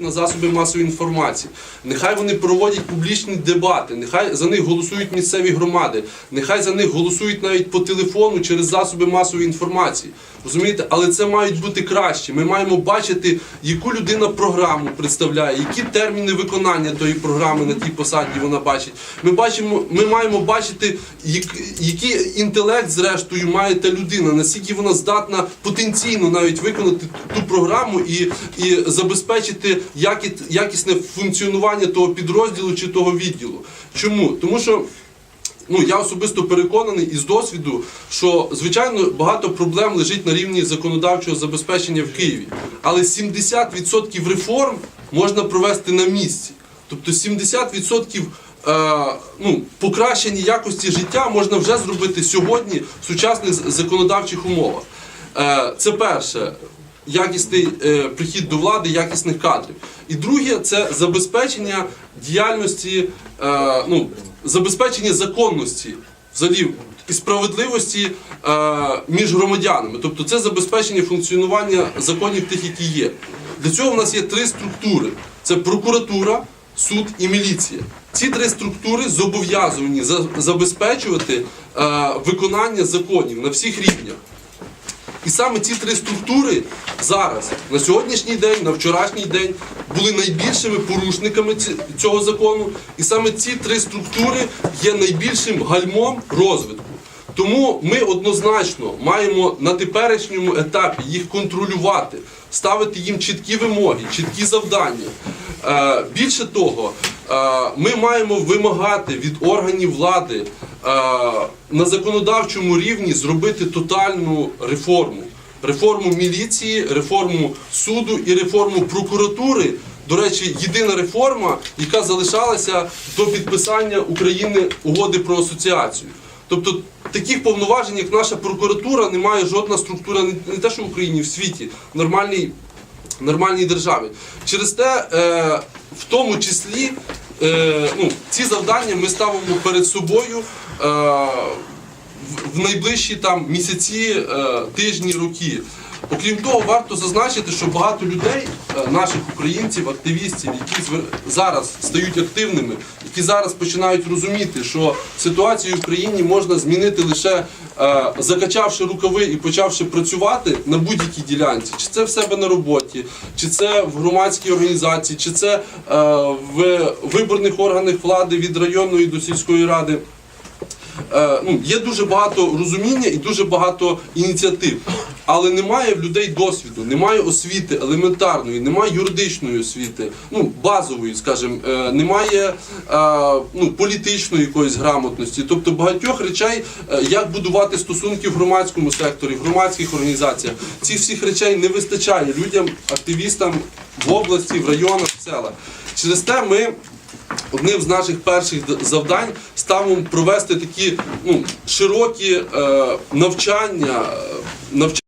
на засоби масової інформації. Нехай вони проводять публічні дебати, нехай за них голосують місцеві громади, нехай за них голосують навіть по телефону через засоби масової інформації. Розумієте, але це мають бути краще. Ми маємо бачити, яку людина програму представляє, які терміни виконання тої програми на тій посаді вона бачить. Ми бачимо, ми маємо бачити, як- який інтелект, зрештою, має та людина, наскільки вона здатна потенційно навіть виконати ту програму і, і забезпечити які- якісне функціонування того підрозділу чи того відділу. Чому? Тому що. Ну, я особисто переконаний із досвіду, що звичайно багато проблем лежить на рівні законодавчого забезпечення в Києві. Але 70% реформ можна провести на місці. Тобто 70% е, ну, покращення якості життя можна вже зробити сьогодні в сучасних законодавчих умовах. Е, це перше. Якісний е, прихід до влади, якісних кадрів. І друге це забезпечення діяльності, е, ну, забезпечення законності, взагалі і справедливості е, між громадянами. Тобто це забезпечення функціонування законів тих, які є. Для цього в нас є три структури: це прокуратура, суд і міліція. Ці три структури зобов'язані за- забезпечувати виконання законів на всіх рівнях. І саме ці три структури зараз, на сьогоднішній день, на вчорашній день, були найбільшими порушниками цього закону. І саме ці три структури є найбільшим гальмом розвитку. Тому ми однозначно маємо на теперішньому етапі їх контролювати, ставити їм чіткі вимоги, чіткі завдання. Е, більше того, е, ми маємо вимагати від органів влади е, на законодавчому рівні зробити тотальну реформу. Реформу міліції, реформу суду і реформу прокуратури. До речі, єдина реформа, яка залишалася до підписання України угоди про асоціацію. Тобто таких повноважень, як наша прокуратура, не має жодна структура, не те, що в Україні, в світі, в нормальній, нормальній державі. Через те, е, в тому числі, е, ну, ці завдання ми ставимо перед собою. Е, в найближчі там місяці, е, тижні, роки. Окрім того, варто зазначити, що багато людей, е, наших українців, активістів, які зараз стають активними, які зараз починають розуміти, що ситуацію в Україні можна змінити лише е, закачавши рукави і почавши працювати на будь-якій ділянці, чи це в себе на роботі, чи це в громадській організації, чи це е, в виборних органах влади від районної до сільської ради. Ну, є дуже багато розуміння і дуже багато ініціатив, але немає в людей досвіду, немає освіти елементарної, немає юридичної освіти, ну базової, скажімо, е, немає е, ну, політичної якоїсь грамотності, тобто багатьох речей, е, як будувати стосунки в громадському секторі, в громадських організаціях. Цих всіх речей не вистачає людям, активістам в області, в районах, в селах. Через те ми. Одним з наших перших завдань ставимо провести такі ну, широкі е, навчання, навчання.